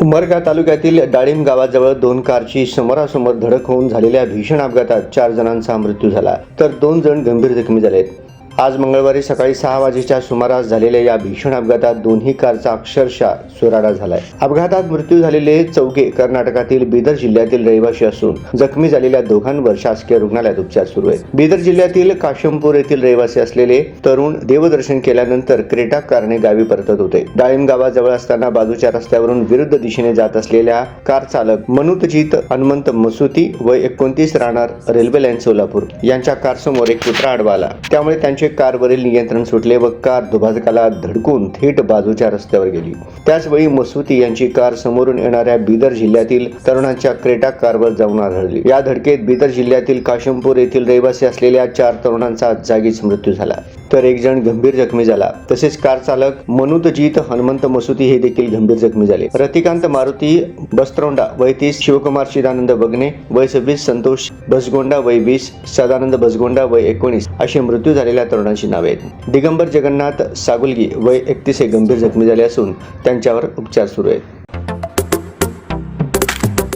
उमरगा तालुक्यातील डाळिंब गावाजवळ दोन कारची समोरासमोर धडक होऊन झालेल्या भीषण अपघातात चार जणांचा मृत्यू झाला तर दोन जण गंभीर जखमी झालेत. आज मंगळवारी सकाळी सहा वाजेच्या सुमारास झालेल्या या भीषण अपघातात दोन्ही कारचा अक्षरशः सुराडा झालाय. अपघातात मृत्यू झालेले चौघे कर्नाटकातील बिदर जिल्ह्यातील रहिवासी असून जखमी झालेल्या दोघांवर शासकीय रुग्णालयात उपचार सुरू आहेत. बिदर जिल्ह्यातील काशमपूर येथील रहिवासी असलेले तरुण देवदर्शन केल्यानंतर क्रेटा कारने गावी परतत होते. डाळिंब गावाजवळ असताना बाजूच्या रस्त्यावरून विरुद्ध दिशेने जात असलेल्या कार चालक मनुतजीत हनुमंत मसुती व एकोणतीस राहणार रेल्वे लाईन सोलापूर यांच्या कारसमोर एक कुत्रा आडवा आला. त्यामुळे त्यांचे कारवरील नियंत्रण सुटले व कार दुभाजकाला धडकून थेट बाजूच्या रस्त्यावर गेली. त्याचवेळी मसुती यांची कार समोरून येणाऱ्या बिदर जिल्ह्यातील तरुणांच्या क्रेटा कारवर जाऊन आढळली. या धडकेत बिदर जिल्ह्यातील काशमपूर येथील रहिवासी असलेल्या चार तरुणांचा जागीच मृत्यू झाला. तर एक जण गंभीर जखमी झाला. तसेच कार चालक मनुतजीत हनुमंत मसुती हे देखील गंभीर जखमी झाले. रतिकांत मारुती बस्त्रोंडा वय तीस शिवकुमार चिदानंद बगणे वय सव्वीस संतोष भसगोंडा वय वीस सदानंद भसगोंडा वय एकोणीस अशी मृत्यू झालेल्या तरुणांची नावे आहेत. दिगंबर जगन्नाथ सागुलगी वय एकतीस हे गंभीर जखमी झाले असून त्यांच्यावर उपचार सुरू आहेत.